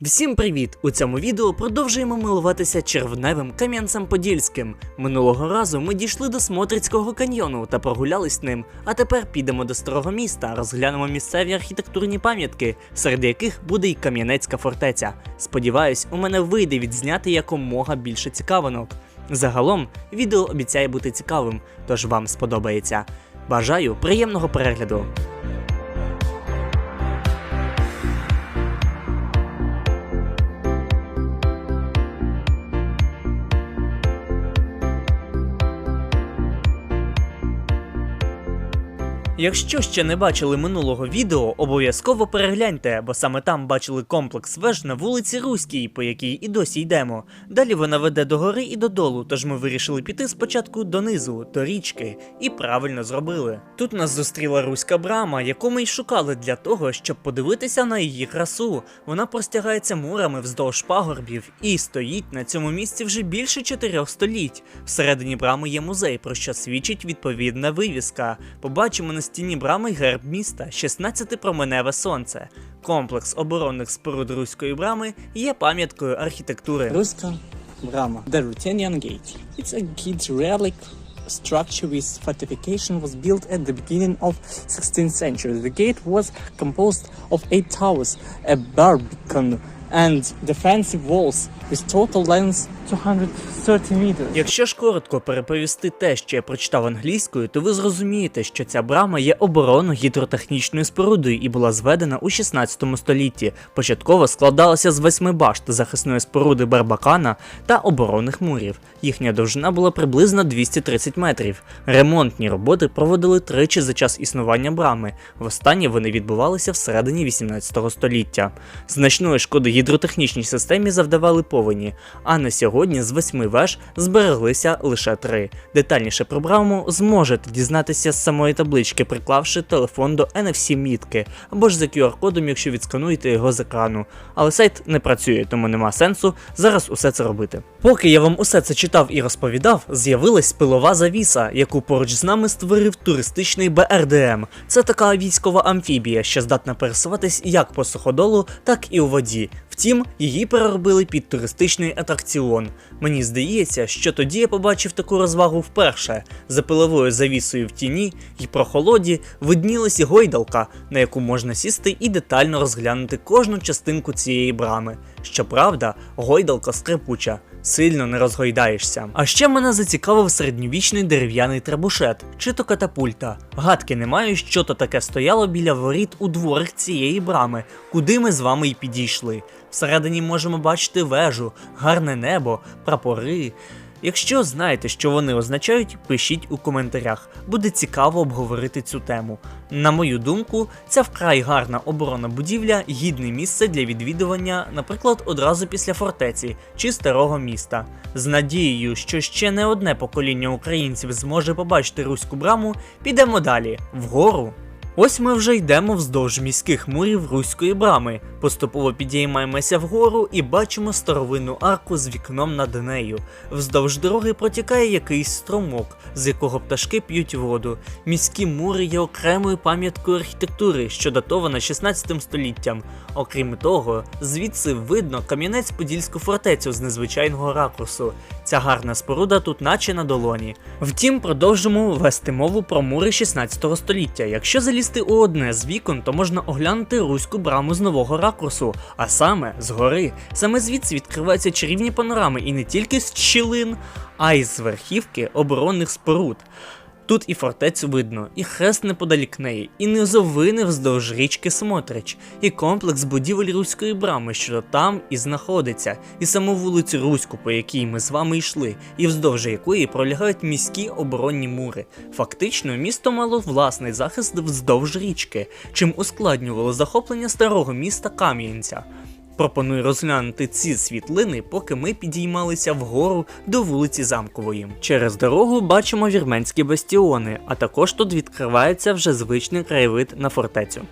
Всім привіт! У цьому відео продовжуємо милуватися червневим кам'янцем Подільським. Минулого разу ми дійшли до Смотрицького каньйону та прогулялись ним. А тепер підемо до старого міста, розглянемо місцеві архітектурні пам'ятки, серед яких буде й Кам'янецька фортеця. Сподіваюсь, у мене вийде відзняти якомога більше цікавинок. Загалом відео обіцяє бути цікавим, тож вам сподобається. Бажаю приємного перегляду! Якщо ще не бачили минулого відео, обов'язково перегляньте, бо саме там бачили комплекс веж на вулиці Руській, по якій і досі йдемо. Далі вона веде до гори і додолу, тож ми вирішили піти спочатку донизу, до річки, і правильно зробили. Тут нас зустріла руська брама, яку ми й шукали для того, щоб подивитися на її красу. Вона простягається мурами вздовж пагорбів і стоїть на цьому місці вже більше чотирьох століть. Всередині брами є музей, про що свідчить відповідна вивіска. Побачимо на стіні брами герб міста 16-променеве сонце. Комплекс оборонних споруд руської брами є пам'яткою архітектури. Ruska Brahma, the Ruthenian Gate. It's a gate relic structure with fortification was built at the beginning of 16th century. The gate was composed of eight towers, a barbican, and defensive walls with total length 230 meters. Якщо ж коротко переповісти те, що я прочитав англійською, то ви зрозумієте, що ця брама є оборонно-гідротехнічною спорудою і була зведена у 16 столітті. Початково складалася з восьми башт захисної споруди Барбакана та оборонних мурів. Їхня довжина була приблизно 230 метрів. Ремонтні роботи проводили тричі за час існування брами. Востаннє вони відбувалися всередині 18 століття. Значної шкоди гідротехнічній системі завдавали повені, а на сьогодні з восьми веж збереглися лише три. Детальніше про браму зможете дізнатися з самої таблички, приклавши телефон до NFC мітки або ж за QR-кодом, якщо відскануєте його з екрану. Але сайт не працює, тому нема сенсу зараз усе це робити. Поки я вам усе це читав і розповідав, з'явилась пилова завіса, яку поруч з нами створив туристичний БРДМ. Це така військова амфібія, що здатна пересуватись як по суходолу, так і у воді. Втім, її переробили під туристичний атракціон. Мені здається, що тоді я побачив таку розвагу вперше. За пиловою завісою в тіні і прохолоді виднілася гойдалка, на яку можна сісти і детально розглянути кожну частинку цієї брами. Щоправда, гойдалка скрипуча, сильно не розгойдаєшся. А ще мене зацікавив середньовічний дерев'яний требушет, чи то катапульта. Гадки не маю, що то таке стояло біля воріт у дворах цієї брами, куди ми з вами й підійшли. Всередині можемо бачити вежу, гарне небо, прапори. Якщо знаєте, що вони означають, пишіть у коментарях. Буде цікаво обговорити цю тему. На мою думку, ця вкрай гарна оборона будівля гідне місце для відвідування, наприклад, одразу після фортеці чи старого міста. З надією, що ще не одне покоління українців зможе побачити руську браму, підемо далі вгору. Ось ми вже йдемо вздовж міських мурів руської брами. Поступово підіймаємося вгору і бачимо старовинну арку з вікном над нею. Вздовж дороги протікає якийсь струмок, з якого пташки п'ють воду. Міські мури є окремою пам'яткою архітектури, що датована 16 століттям. Окрім того, звідси видно Кам'янець-Подільську фортецю з незвичайного ракурсу. Ця гарна споруда тут наче на долоні. Втім, продовжимо вести мову про мури 16 століття. Якщо залізти у одне з вікон, то можна оглянути руську браму з нового ракурсу, а саме згори. Саме звідси відкриваються чарівні панорами і не тільки з щілин, а й з верхівки оборонних споруд. Тут і фортецю видно, і хрест неподалік неї, і низовини вздовж річки Смотрич, і комплекс будівель руської брами, що там і знаходиться, і саму вулицю Руську, по якій ми з вами йшли, і вздовж якої пролягають міські оборонні мури. Фактично, місто мало власний захист вздовж річки, чим ускладнювало захоплення старого міста Кам'янця. Пропоную розглянути ці світлини, поки ми підіймалися вгору до вулиці Замкової. Через дорогу бачимо вірменські бастіони, а також тут відкривається вже звичний краєвид на фортецю.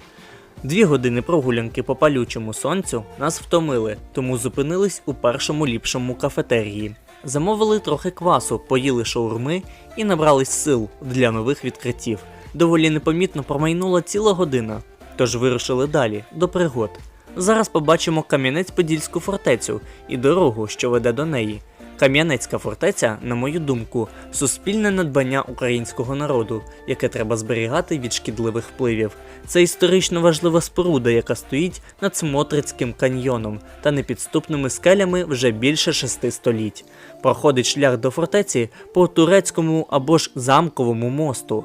Дві години прогулянки по палючому сонцю нас втомили, тому зупинились у першому ліпшому кафетерії. Замовили трохи квасу, поїли шаурми і набрались сил для нових відкриттів. Доволі непомітно промайнула ціла година, тож вирушили далі до пригод. Зараз побачимо Кам'янець-Подільську фортецю і дорогу, що веде до неї. Кам'янецька фортеця, на мою думку, суспільне надбання українського народу, яке треба зберігати від шкідливих впливів. Це історично важлива споруда, яка стоїть над Смотрицьким каньйоном та непідступними скелями вже більше шести століть. Проходить шлях до фортеці по турецькому або ж замковому мосту.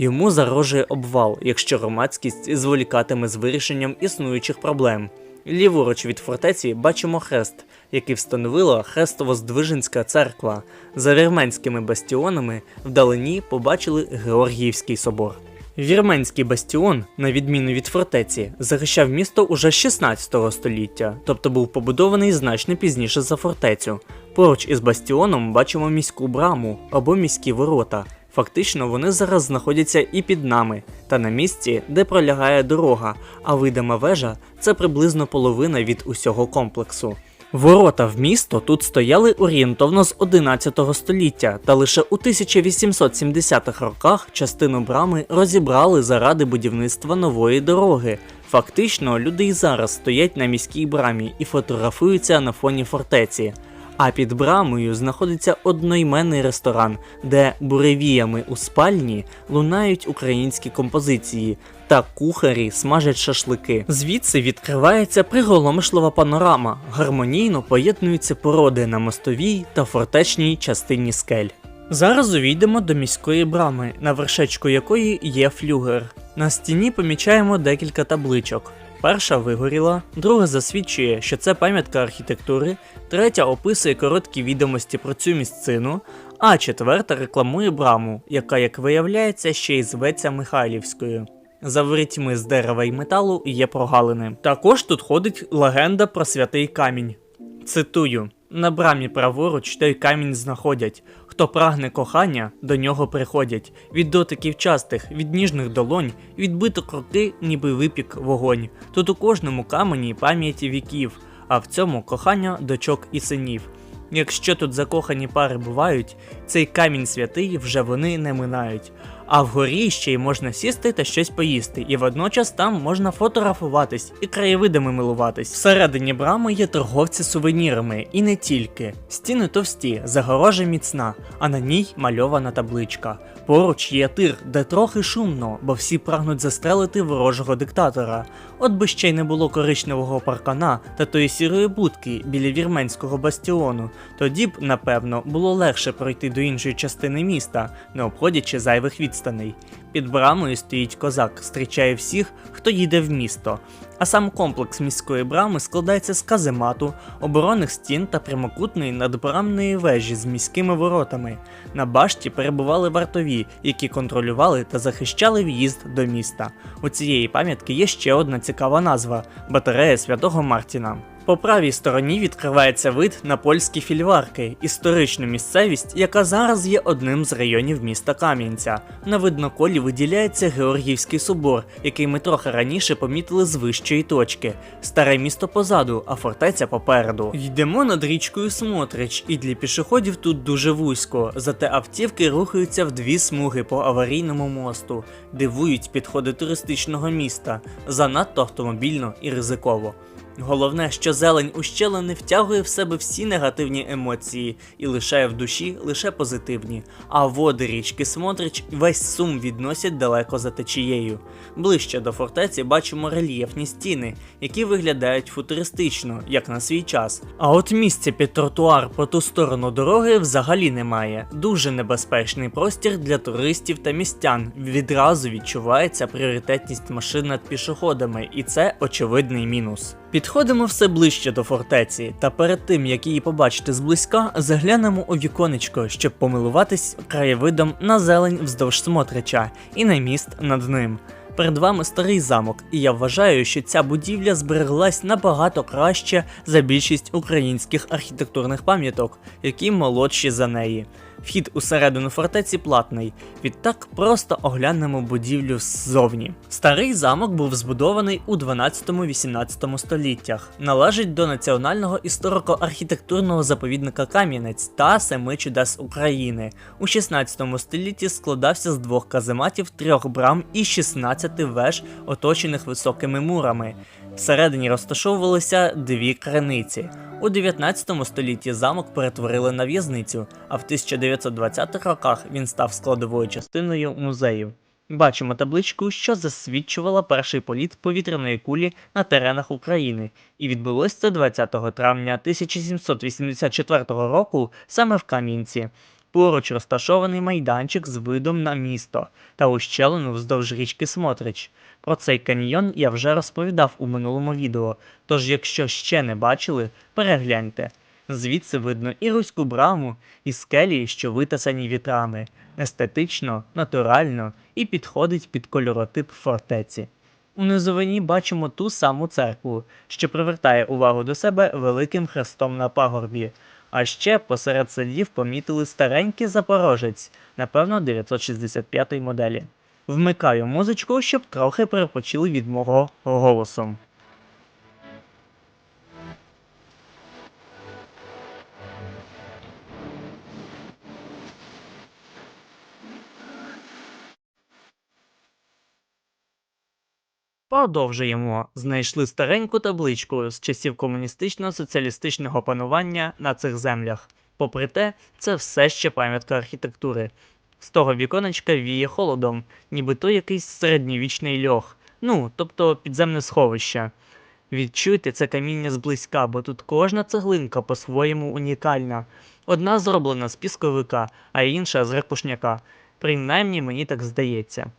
Йому загрожує обвал, якщо громадськість зволікатиме з вирішенням існуючих проблем. Ліворуч від фортеці бачимо хрест, який встановила Хрестово-Здвиженська церква. За вірменськими бастіонами вдалині побачили Георгіївський собор. Вірменський бастіон, на відміну від фортеці, захищав місто уже з 16 століття, тобто був побудований значно пізніше за фортецю. Поруч із бастіоном бачимо міську браму або міські ворота. Фактично вони зараз знаходяться і під нами, та на місці, де пролягає дорога, а видима вежа це приблизно половина від усього комплексу. Ворота в місто тут стояли орієнтовно з 11 століття, та лише у 1870-х роках частину брами розібрали заради будівництва нової дороги. Фактично, люди й зараз стоять на міській брамі і фотографуються на фоні фортеці. А під брамою знаходиться одноіменний ресторан, де буревіями у спальні лунають українські композиції, та кухарі смажать шашлики. Звідси відкривається приголомшлива панорама, гармонійно поєднуються породи на мостовій та фортечній частині скель. Зараз увійдемо до міської брами, на вершечку якої є флюгер. На стіні помічаємо декілька табличок. Перша вигоріла, друга засвідчує, що це пам'ятка архітектури, третя описує короткі відомості про цю місцину, а четверта рекламує браму, яка, як виявляється, ще й зветься Михайлівською. За ворітьми з дерева й металу є прогалини. Також тут ходить легенда про святий камінь. Цитую: на брамі праворуч той камінь знаходять. Хто прагне кохання, до нього приходять. Від дотиків частих, від ніжних долонь, відбиток руки, ніби випік вогонь. Тут у кожному камені пам'яті віків, а в цьому кохання дочок і синів. Якщо тут закохані пари бувають, цей камінь святий вже вони не минають. А вгорі ще й можна сісти та щось поїсти, і водночас там можна фотографуватись і краєвидами милуватись. Всередині брами є торговці сувенірами, і не тільки. Стіни товсті, загорожа міцна, а на ній мальована табличка. Поруч є тир, де трохи шумно, бо всі прагнуть застрелити ворожого диктатора. От би ще й не було коричневого паркана та тої сірої будки біля вірменського бастіону, тоді б, напевно, було легше пройти до іншої частини міста, не обходячи зайвих відстаней. Під брамою стоїть козак, зустрічає всіх, хто їде в місто. А сам комплекс міської брами складається з каземату, оборонних стін та прямокутної надбрамної вежі з міськими воротами. На башті перебували вартові, які контролювали та захищали в'їзд до міста. У цієї пам'ятки є ще одна цікава назва батарея святого Мартіна. По правій стороні відкривається вид на польські фільварки, історичну місцевість, яка зараз є одним з районів міста Кам'янця. На видноколі виділяється Георгіївський собор, який ми трохи раніше помітили з вищої точки. Старе місто позаду, а фортеця попереду. Йдемо над річкою Смотрич, і для пішоходів тут дуже вузько, зате автівки рухаються в дві смуги по аварійному мосту, дивують підходи туристичного міста, занадто автомобільно і ризиково. Головне, що зелень ущелини втягує в себе всі негативні емоції і лишає в душі лише позитивні, а води річки Смотрич весь сум відносять далеко за течією. Ближче до фортеці бачимо рельєфні стіни, які виглядають футуристично, як на свій час. А от місця під тротуар по ту сторону дороги взагалі немає. Дуже небезпечний простір для туристів та містян. Відразу відчувається пріоритетність машин над пішоходами, і це очевидний мінус. Підходимо все ближче до фортеці, та перед тим як її побачити зблизька, заглянемо у віконечко, щоб помилуватись краєвидом на зелень вздовж Смотрича і на міст над ним. Перед вами старий замок, і я вважаю, що ця будівля збереглась набагато краще за більшість українських архітектурних пам'яток, які молодші за неї. Вхід усередину фортеці платний, відтак просто оглянемо будівлю ззовні. Старий замок був збудований у 12-18 століттях, належить до національного історико-архітектурного заповідника Кам'янець та Семи чудес України. У 16 столітті складався з двох казематів, трьох брам і 16 веж, оточених високими мурами. Всередині розташовувалися дві криниці. У 19 столітті замок перетворили на в'язницю, а в 1920-х роках він став складовою частиною музею. Бачимо табличку, що засвідчувала перший політ повітряної кулі на теренах України, і відбулось це 20 травня 1784 року саме в Кам'янці. Поруч розташований майданчик з видом на місто та ущелину вздовж річки Смотрич. Про цей каньйон я вже розповідав у минулому відео, тож якщо ще не бачили, перегляньте. Звідси видно і руську браму, і скелі, що витасані вітрами, естетично, натурально і підходить під кольоротип фортеці. У низовині бачимо ту саму церкву, що привертає увагу до себе великим хрестом на пагорбі. А ще посеред садів помітили старенький запорожець, напевно, 965 моделі. Вмикаю музичку, щоб трохи перепочили від мого голосу. Продовжуємо. Знайшли стареньку табличку з часів комуністично-соціалістичного панування на цих землях. Попри те, це все ще пам'ятка архітектури. З того віконечка віє холодом, ніби то якийсь середньовічний льох, ну, тобто підземне сховище. Відчуйте це каміння зблизька, бо тут кожна цеглинка по-своєму унікальна. Одна зроблена з пісковика, а інша з репушняка. Принаймні мені так здається.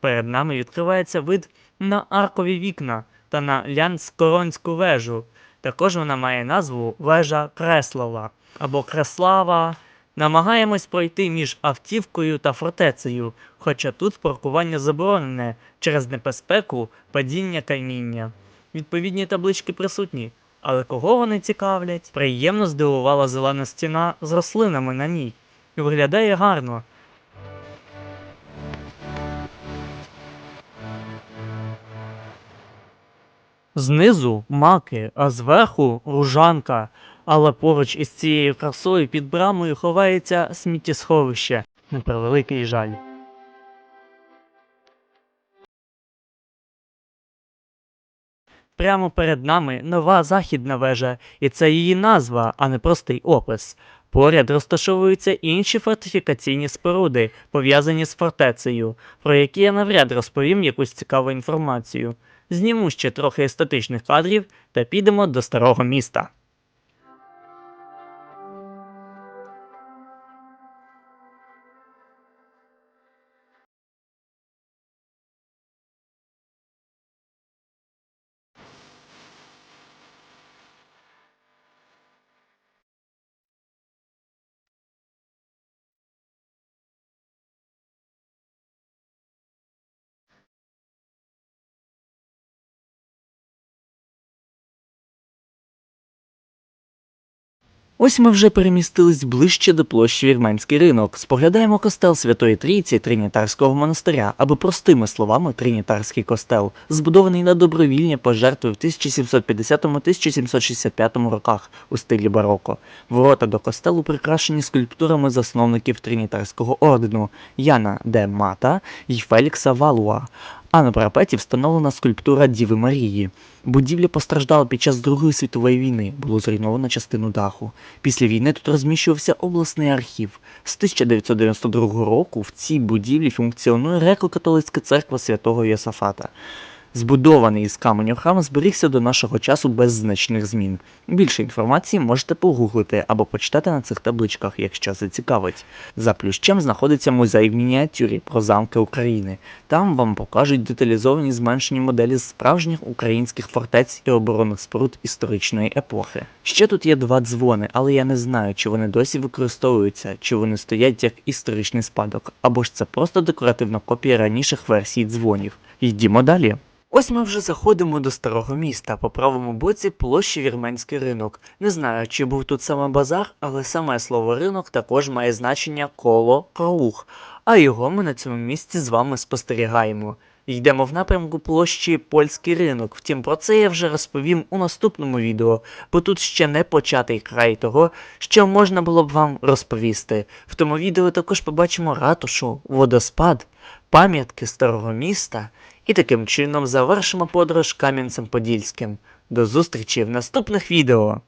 Перед нами відкривається вид на аркові вікна та на Лянськоронську вежу. Також вона має назву вежа Креслова або Креслава. Намагаємось пройти між автівкою та фортецею, хоча тут паркування заборонене через небезпеку падіння каміння. Відповідні таблички присутні, але кого вони цікавлять? Приємно здивувала зелена стіна з рослинами на ній. І виглядає гарно. Знизу маки, а зверху ружанка. Але поруч із цією красою під брамою ховається сміттєсховище. На превеликий жаль. Прямо перед нами нова західна вежа, і це її назва, а не простий опис. Поряд розташовуються інші фортифікаційні споруди, пов'язані з фортецею, про які я навряд розповім якусь цікаву інформацію. Зніму ще трохи естетичних кадрів та підемо до старого міста. Ось ми вже перемістились ближче до площі Вірменський ринок. Споглядаємо костел Святої Трійці Тринітарського монастиря, або простими словами Тринітарський костел, збудований на добровільні пожертви в 1750-1765 роках у стилі бароко. Ворота до костелу прикрашені скульптурами засновників Тринітарського ордену Яна де Мата і Фелікса Валуа. А на парапеті встановлена скульптура Діви Марії. Будівля постраждала під час Другої світової війни, було зруйновано частину даху. Після війни тут розміщувався обласний архів. З 1992 року в цій будівлі функціонує греко-католицька церква святого Йосафата. Збудований із каменю храм зберігся до нашого часу без значних змін. Більше інформації можете погуглити або почитати на цих табличках, якщо зацікавить. За плющем знаходиться музей в мініатюрі про замки України. Там вам покажуть деталізовані зменшені моделі справжніх українських фортець і оборонних споруд історичної епохи. Ще тут є два дзвони, але я не знаю, чи вони досі використовуються, чи вони стоять як історичний спадок, або ж це просто декоративна копія раніших версій дзвонів. Йдімо далі. Ось ми вже заходимо до старого міста по правому боці площі Вірменський ринок. Не знаю, чи був тут саме базар, але саме слово ринок також має значення коло круг, а його ми на цьому місці з вами спостерігаємо. Йдемо в напрямку площі Польський ринок. Втім, про це я вже розповім у наступному відео, бо тут ще не початий край того, що можна було б вам розповісти. В тому відео також побачимо ратушу, водоспад, пам'ятки старого міста і таким чином завершимо подорож Кам'янцем Подільським. До зустрічі в наступних відео!